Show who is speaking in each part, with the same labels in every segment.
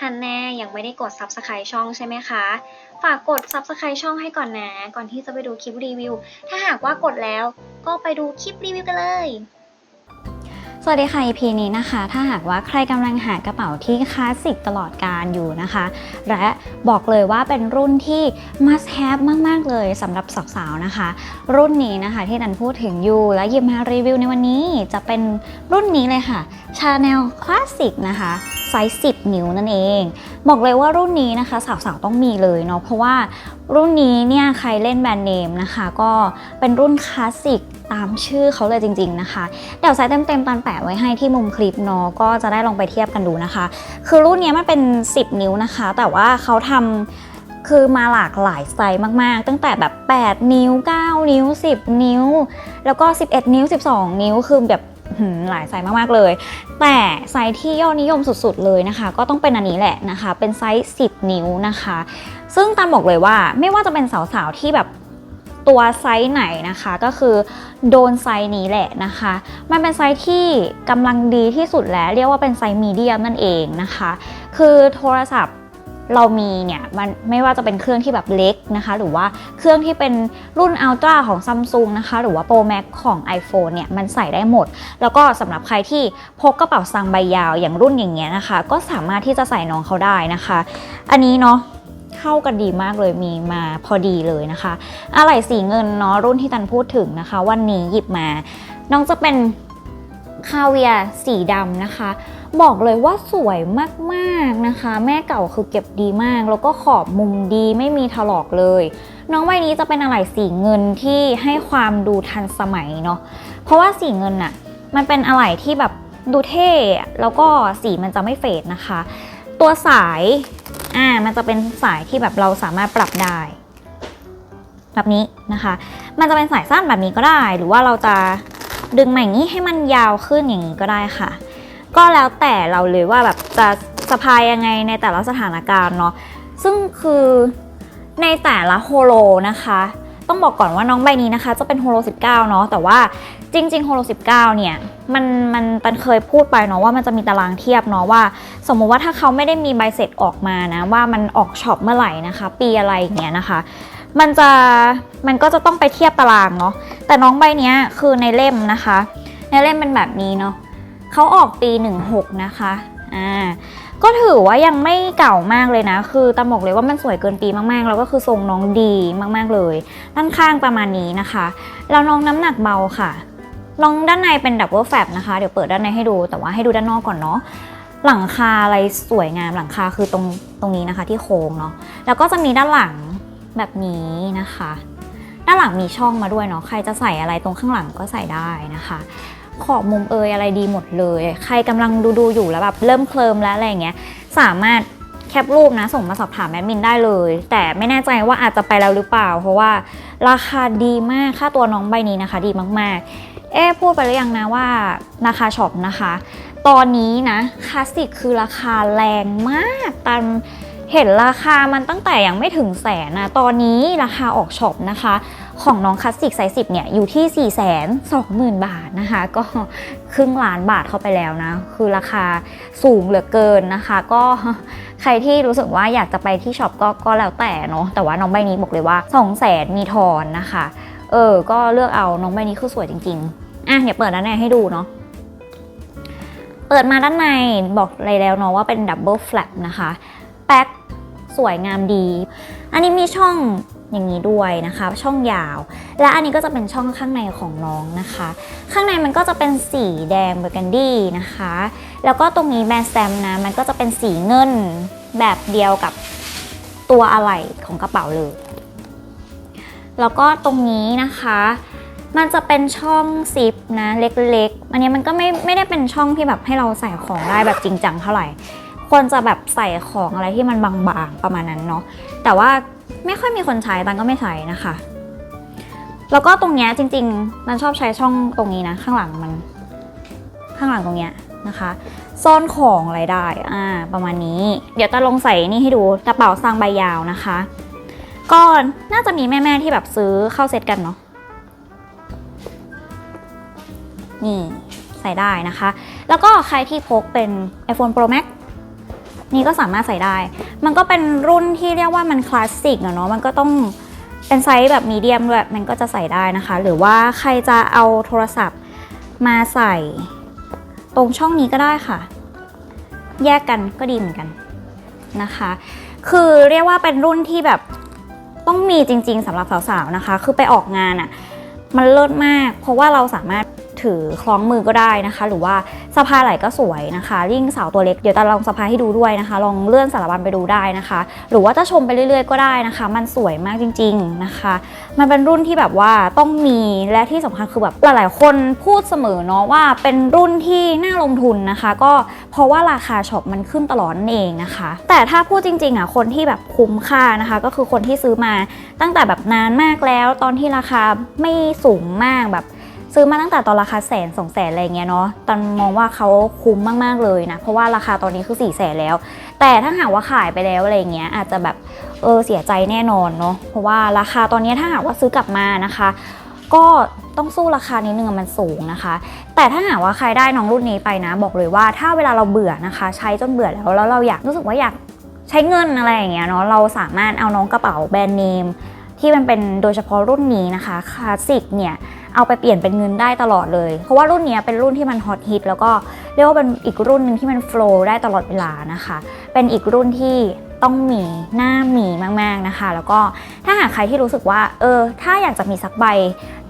Speaker 1: ฮันแน่ยังไม่ได้กด Subscribe ช่องใช่ไหมคะ ฝากกด Subscribe ช่องให้ก่อนนะ ก่อนที่จะไปดูคลิปรีวิว ถ้าหากว่ากดแล้วก็ไปดูคลิปรีวิวกันเลย
Speaker 2: สวัสดีค่ะ EP นี้นะคะ ถ้าหากว่าใครกำลังหากระเป๋าที่คลาสสิกตลอดการอยู่นะคะ และบอกเลยว่าเป็นรุ่นที่ must have มาก ๆ เลยสำหรับสาวๆนะคะ รุ่นนี้นะคะที่นันพูดถึงอยู่ และหยิบมารีวิวในวันนี้จะเป็นรุ่นนี้เลยค่ะ Chanel Classic นะคะไซส์ 10 นิ้วนั่นเอง บอกเลยว่ารุ่นนี้นะคะสาวๆต้องมีเลยเนาะเพราะว่ารุ่นนี้เนี่ยใครเล่นแบรนด์เนมนะคะ ก็เป็นรุ่นคลาสสิกตามชื่อเขาเลยจริง ๆนะคะ เดี๋ยวไซส์เต็มๆตอนแปะไว้ให้ที่มุมคลิปเนาะก็จะได้ลองไปเทียบกันดูนะคะ คือรุ่นนี้มันเป็น 10 นิ้วนะคะ แต่ว่าเขาทำคือมาหลากหลายไซส์มากๆ ตั้งแต่แบบ 8 นิ้ว 9 นิ้ว 10 นิ้ว แล้วก็ 11 นิ้ว 12 นิ้ว คือแบบ หลายไซส์มากๆเลย แต่ไซส์ที่ยอดนิยมสุดๆเลยนะคะ ก็ต้องเป็นอันนี้แหละนะคะ เป็นไซส์ 10 นิ้วนะคะ ซึ่งตันบอกเลยว่าไม่ว่าจะเป็นสาวๆที่แบบตัวไซส์ไหนนะคะก็คือโดนไซส์นี้แหละนะคะ มันเป็นไซส์ที่กำลังดีที่สุดแล้ว เรียกว่าเป็นไซส์มีเดียมนั่นเองนะคะ คือโทรศัพท์ เรามีเนี่ยมันไม่ว่าจะเป็นเครื่องที่แบบเล็กนะคะ หรือว่าเครื่องที่เป็นรุ่น Ultra ของ Samsung นะคะ หรือว่า Pro Max ของ iPhone เนี่ยมันใส่ได้หมด แล้วก็สำหรับใครที่พกกระเป๋าซังใบยาวอย่างรุ่นอย่างเงี้ยนะคะ ก็สามารถที่จะใส่น้องเขาได้นะคะ อันนี้เนาะเข้ากันดีมากเลยมีมาพอดีเลยนะคะอะไหล่สีเงินเนาะรุ่นที่ตันพูดถึงนะคะ วันนี้หยิบมา น้องจะเป็น คาเวียสีดำนะคะ บอกเลยว่าสวยมากๆนะคะ แม่เก่าคือเก็บดีมาก แล้วก็ขอบมุมดีไม่มีถลอกเลย น้องใบนี้จะเป็นอะไหล่สีเงินที่ให้ความดูทันสมัยเนาะเพราะว่าสีเงินอะมันเป็นอะไหล่ที่แบบดูเท่แล้วก็สีมันจะไม่เฟดนะคะ ตัวสายอ่ามันจะเป็นสายที่แบบเราสามารถปรับได้แบบนี้นะคะ มันจะเป็นสายสั้นแบบนี้ก็ได้ หรือว่าเราจะ ดึงมาอย่งนี้ให้มันยาวขึ้นอย่างนี้ก็ได้ค่ะ ก็แล้วแต่เราเลยว่าแบบจะสะพายยังไงในแต่ละสถานการณ์เนาะซึ่งคือในแต่ละโฮโลนะคะ ต้องบอกก่อนว่าน้องใบนี้นะคะ จะเป็นโฮโล 19 เนาะแต่ว่าจริงๆโฮโล 19 เนี่ยมันมันตันเคยพูดไปเนาะว่ามันจะมีตารางเทียบเนาะว่า สมมุติว่าถ้าเขาไม่ได้มีใบเสร็จออกมานะว่ามันออกช็อปเมื่อไหร่นะคะ ปีอะไรอย่างเงี้ยนะคะ มันจะมันก็จะต้องไปเทียบตารางเนาะ แต่น้องใบเนี้ยคือในเล่มนะคะ ในเล่มเป็นแบบนี้เนาะเขาออกปี 16 นะคะอ่าก็ถือว่ายังไม่เก่ามากเลยนะ คือตาบอกเลยว่ามันสวยเกินปีมากๆ แล้วก็คือทรงน้องดีมาก ๆ เลยด้านข้างประมาณนี้นะคะ แล้วน้องน้ำหนักเบาค่ะน้องด้านในเป็นดับเบิลแฟบนะคะ เดี๋ยวเปิดด้านในให้ดู แต่ว่าให้ดูด้านนอกก่อนเนาะ หลังคาอะไรสวยงาม หลังคาคือตรงตรงนี้นะคะที่โค้งเนาะ แล้วก็จะมีด้านหลังแบบนี้นะคะ ด้านหลังมีช่องมาด้วยเนาะใครจะใส่อะไรตรงข้างหลังก็ใส่ได้นะคะ ขอบมุมเอยอะไรดีหมดเลย ใครกำลังดูดูอยู่แล้วแบบเริ่มเคลิมแล้วอะไรเงี้ยสามารถแคปรูปนะส่งมาสอบถามแอดมินได้เลย แต่ไม่แน่ใจว่าอาจจะไปแล้วหรือเปล่า เพราะว่าราคาดีมากค่าตัวน้องใบนี้นะคะ ดีมากๆ เอ๊พูดไปหรือยังนะว่าราคาช็อปนะคะ ตอนนี้นะคลาสสิกคือราคาแรงมากตาม เห็นราคามันตั้งแต่ยังไม่ถึงแสนนะตอนนี้ราคาออกช็อปนะคะ ของน้องคลาสสิกไซส์สิเนี่ยอยู่ที่4 2 0 0 0 0บาทนะคะ ก็ครึ่งล้านบาทเข้าไปแล้วนะ คือราคาสูงเหลือเกินนะคะ ก็ใครที่รู้สึกว่าอยากจะไปที่ช็อปก็ก็แล้วแต่เนาะแต่ว่าน้องใบนี้บอกเลยว่า2 0 0 0 0 0มีทอนนะคะ เออ ก็เลือกเอาน้องใบนี้คือสวยจริงๆอะเดี๋ยวเปิดด้านในให้ดูเนาะเปิดมาด้านในบอกเลยแล้วเนาะว่าเป็นดับเบิลแฟลปนะคะ แป๊กสวยงามดี อันนี้มีช่องอย่างนี้ด้วยนะคะ ช่องยาว และอันนี้ก็จะเป็นช่องข้างในของน้องนะคะ ข้างในมันก็จะเป็นสีแดงเบอร์กันดี้นะคะ แล้วก็ตรงนี้แบรนด์แซมนะมันก็จะเป็นสีเงินแบบเดียวกับตัวอะไหล่ของกระเป๋าเลย แล้วก็ตรงนี้นะคะ มันจะเป็นช่องซิปนะเล็กๆ อันนี้มันก็ไม่ไม่ได้เป็นช่องที่แบบให้เราใส่ของได้แบบจริงจังเท่าไหร่ ควรจะแบบใส่ของอะไรที่มันบางๆประมาณนั้นเนาะแต่ว่าไม่ค่อยมีคนใช้ตันก็ไม่ใช้นะคะ แล้วก็ตรงเนี้ยจริงๆตันชอบใช้ช่องตรงนี้นะ ข้างหลังมัน ข้างหลังตรงเนี้ยนะคะซ่อนของอะไรได้อ่าประมาณนี้ เดี๋ยวจะลงใส่นี่ให้ดูกระเป๋าซางใบยาวนะคะก็น่าจะมีแม่ๆที่แบบซื้อเข้าเซตกันเนาะนี่ใส่ได้นะคะ แล้วก็ใครที่พกเป็น iPhone Pro Max นี่ก็สามารถใส่ได้ มันก็เป็นรุ่นที่เรียกว่ามันคลาสสิกอะเนาะมันก็ต้องเป็นไซส์แบบมีเดียมด้วยมันก็จะใส่ได้นะคะ หรือว่าใครจะเอาโทรศัพท์มาใส่ ตรงช่องนี้ก็ได้ค่ะ แยกกันก็ดีเหมือนกันนะคะ คือเรียกว่าเป็นรุ่นที่แบบต้องมีจริง ๆสำหรับสาวๆนะคะ คือไปออกงานอะ่ะมันเลิศมาก เพราะว่าเราสามารถ ถือคล้องมือก็ได้นะคะ หรือว่าสะพายไหล่ก็สวยนะคะยิ่งสาวตัวเล็กเดี๋ยวตาลองสะพายให้ดูด้วยนะคะ ลองเลื่อนสารบัญไปดูได้นะคะ หรือว่าจะชมไปเรื่อยๆ ก็ได้นะคะ มันสวยมากจริง ๆนะคะ มันเป็นรุ่นที่แบบว่าต้องมีและที่สำคัญคือแบบหลายๆคนพูดเสมอเนาะว่าเป็นรุ่นที่น่าลงทุนนะคะ ก็เพราะว่าราคาช็อปมันขึ้นตลอดนั่นเองนะคะ แต่ถ้าพูดจริงๆอะคนที่แบบคุ้มค่านะคะ ก็คือคนที่ซื้อมาตั้งแต่แบบนานมากแล้ว ตอนที่ราคาไม่สูงมากแบบ ซื้อมาตั้งแต่ตอนราคาแสนสองแสนอะไรเงี้ยเนาะตอนมองว่าเขาคุ้มมากๆเลยนะ เพราะว่าราคาตอนนี้คือ4ี่แสนแล้ว แต่ถ้าหากว่าขายไปแล้วอะไรเงี้ยอาจจะแบบเออเสียใจแน่นอนเนาะเพราะว่าราคาตอนนี้ถ้าหากว่าซื้อกลับมานะคะ ก็ต้องสู้ราคานิดนึงมันสูงนะคะ แต่ถ้าหากว่าใครได้น้องรุ่นนี้ไปนะ บอกเลยว่าถ้าเวลาเราเบื่อนะคะ ใช้จนเบื่อแล้วแล้วเราอยากรู้สึกว่าอยากใช้เงินอะไรอย่างเงี้ยเนาะเราสามารถเอาน้องกระเป๋าแบรนด์เนมที่มันเป็นโดยเฉพาะรุ่นนี้นะคะคลาสสิกเนี่ย เอาไปเปลี่ยนเป็นเงินได้ตลอดเลย เพราะว่ารุ่นนี้เป็นรุ่นที่มันฮอตฮิตแล้วก็เรียกว่าเป็นอีกรุ่นหนึ่งที่มันโฟล์ได้ตลอดเวลานะคะ เป็นอีกรุ่นที่ต้องมีหน้ามีมากๆนะคะ แล้วก็ถ้าหากใครที่รู้สึกว่าเออถ้าอยากจะมีสักใบ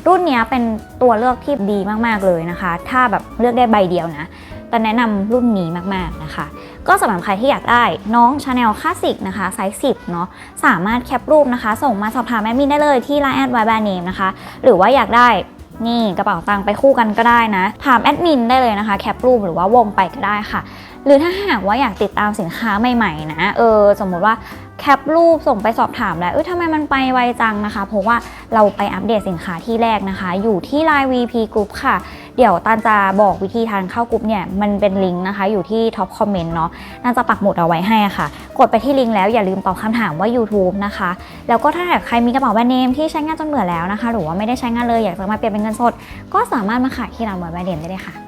Speaker 2: รุ่นนี้เป็นตัวเลือกที่ดีมากๆเลยนะคะ ถ้าแบบเลือกได้ใบเดียวนะแต่แนะนำรุ่นนี้มากๆนะคะ ก็สำหรับใครที่อยากได้น้องชาแนลคลาสสิกนะคะไซส์10 เนาะสามารถแคปรูปนะคะ ส่งมาสอบถามแอดมินได้เลยที่ Line แอดไวแบรนด์เนมนะคะ หรือว่าอยากได้ นี่กระเป๋าตังค์ไปคู่กันก็ได้นะ ถามแอดมินได้เลยนะคะ แคปรูปหรือว่าวงไปก็ได้ค่ะ หรือถ้าหากว่าอยากติดตามสินค้าใหม่ๆนะเออสมมุติว่าแคปรูปส่งไปสอบถามแล้วเออทำไมมันไปไวจังนะคะ เพราะว่าเราไปอัปเดตสินค้าที่แรกนะคะ อยู่ที่ไลน์ VP Group ค่ะ เดี๋ยวตานจะบอกวิธีทานเข้ากลุ๊บเนี่ยมันเป็นลิงก์นะคะ อยู่ที่ท็อปคอมเมนต์เนาะตานจะปักหมุดเอาไว้ให้ค่ะ กดไปที่ลิงก์แล้วอย่าลืมตอบคำถามว่า YouTube นะคะ แล้วก็ถ้าหากใครมีกระเป๋าแบรนด์เนมที่ใช้งานจนเบื่อแล้วนะคะ หรือว่าไม่ได้ใช้งานเลยอยากจะมาเปลี่ยนเป็นเงินสด ก็สามารถมาขายที่ร้านแบรนด์เนมได้เลยค่ะ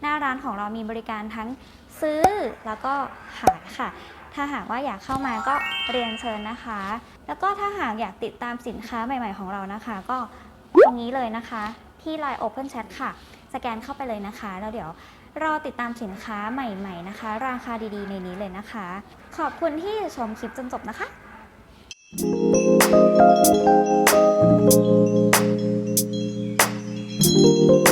Speaker 2: หน้าร้านของเรามีบริการทั้งซื้อแล้วก็ขายค่ะ ถ้าหากว่าอยากเข้ามาก็เรียนเชิญนะคะ แล้วก็ถ้าหากอยากติดตามสินค้าใหม่ ๆ ของเรานะคะ ก็ตรงนี้เลยนะคะ ที่ Line Open Chat ค่ะ สแกนเข้าไปเลยนะคะ แล้วเดี๋ยวรอติดตามสินค้าใหม่ๆนะคะ ราคาดีๆในนี้เลยนะคะ ขอบคุณที่ชมคลิปจนจบนะคะ
Speaker 3: Thank Música